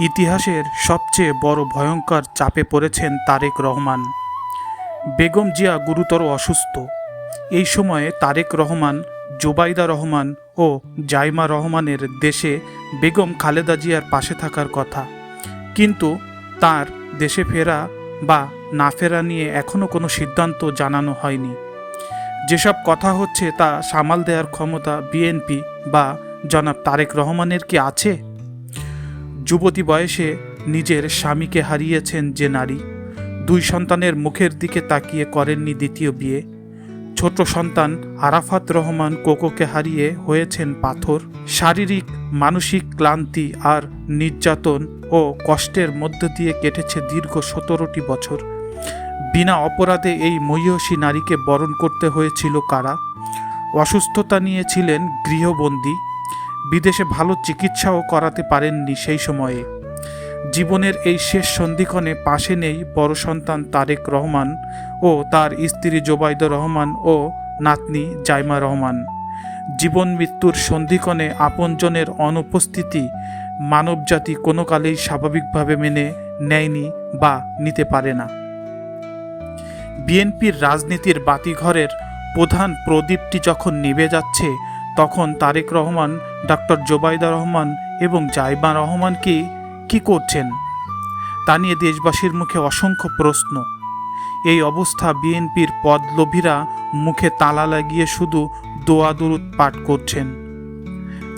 ইতিহাসের সবচেয়ে বড় ভয়ঙ্কর চাপে পড়েছেন তারেক রহমান। বেগম জিয়া গুরুতর অসুস্থ। এই সময়ে তারেক রহমান, জোবাইদা রহমান ও জাইমা রহমানের দেশে বেগম খালেদা জিয়ার পাশে থাকার কথা। কিন্তু তার দেশে ফেরা বা না ফেরা নিয়ে এখনও কোনো সিদ্ধান্ত জানানো হয়নি। যেসব কথা হচ্ছে তা সামাল দেওয়ার ক্ষমতা বিএনপি বা জনাব তারেক রহমানের কি আছে? যুবতী বয়সে নিজের স্বামীকে হারিয়েছেন যে নারী। দুই সন্তানের মুখের দিকে তাকিয়ে করেননি দ্বিতীয় বিয়ে। ছোট সন্তান আরাফাত রহমান কোকোকে হারিয়ে হয়েছেন পাথর। শারীরিক, মানসিক ক্লান্তি আর নির্যাতন ও কষ্টের মধ্য দিয়ে কেটেছে দীর্ঘ সতেরোটি বছর। বিনা অপরাধে এই মহিষী নারীকে বরণ করতে হয়েছিল কারা? অসুস্থতা নিয়েছিলেন গৃহবন্দী বিদেশে ভালো চিকিৎসাও করাতে পারেননি সেই সময়ে। জীবনের এই শেষ সন্ধিক্ষণে পাশে নেই বড় সন্তান তারেক রহমান ও তার স্ত্রী জোবাইদা রহমান ও নাতনি জাইমা রহমান। জীবন মৃত্যুর সন্ধিক্ষণে আপনজনের অনুপস্থিতি মানবজাতি কোনো কালেই স্বাভাবিকভাবে মেনে নেয়নি বা নিতে পারে না। বিএনপির রাজনীতির বাতিঘরের প্রধান প্রদীপটি যখন নিভে যাচ্ছে তখন তারেক রহমান ডক্টর জোবাইদা রহমান এবং জাইবা রহমান কি কি করছেন? তা নিয়ে দেশবাসীর মুখে অসংখ্য প্রশ্ন। এই অবস্থা বিএনপির পদলোভীরা মুখে তালা লাগিয়ে শুধু দোয়া দুরুদ পাঠ করছেন।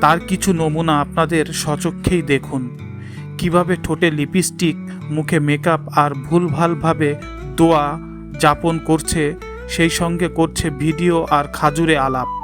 তার কিছু নমুনা আপনাদের সচক্ষেই দেখুন। কীভাবে ঠোঁটে লিপস্টিক, মুখে মেকআপ আর ভুলভালভাবে দোয়া যাপন করছে, সেই সঙ্গে করছে ভিডিও আর খাজুরে আলাপ।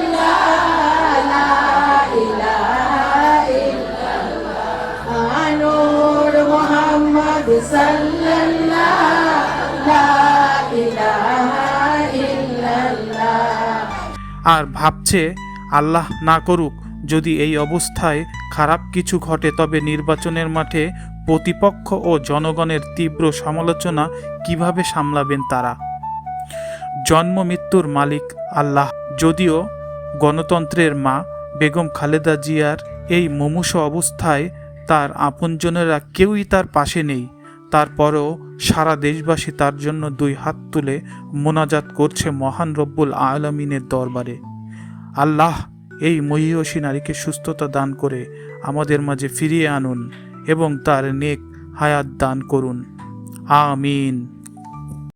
আর ভাবছে, আল্লাহ না করুক, যদি এই অবস্থায় খারাপ কিছু ঘটে, তবে নির্বাচনের মাঠে প্রতিপক্ষ ও জনগণের তীব্র সমালোচনা কীভাবে সামলাবেন তারা? জন্ম মৃত্যুর মালিক আল্লাহ। যদিও গণতন্ত্রের মা বেগম খালেদা জিয়ার এই মুমূষ অবস্থায় তার আপনজনেরা কেউই তার পাশে নেই। তারপরেও সারা দেশবাসী তার জন্য দুই হাত তুলে মোনাজাত করছে মহান রব্বুল আলমিনের দরবারে। আল্লাহ এই মহিয়সী নারীকে সুস্থতা দান করে আমাদের মাঝে ফিরিয়ে আনুন এবং তার নেক হায়াত দান করুন। আমিন।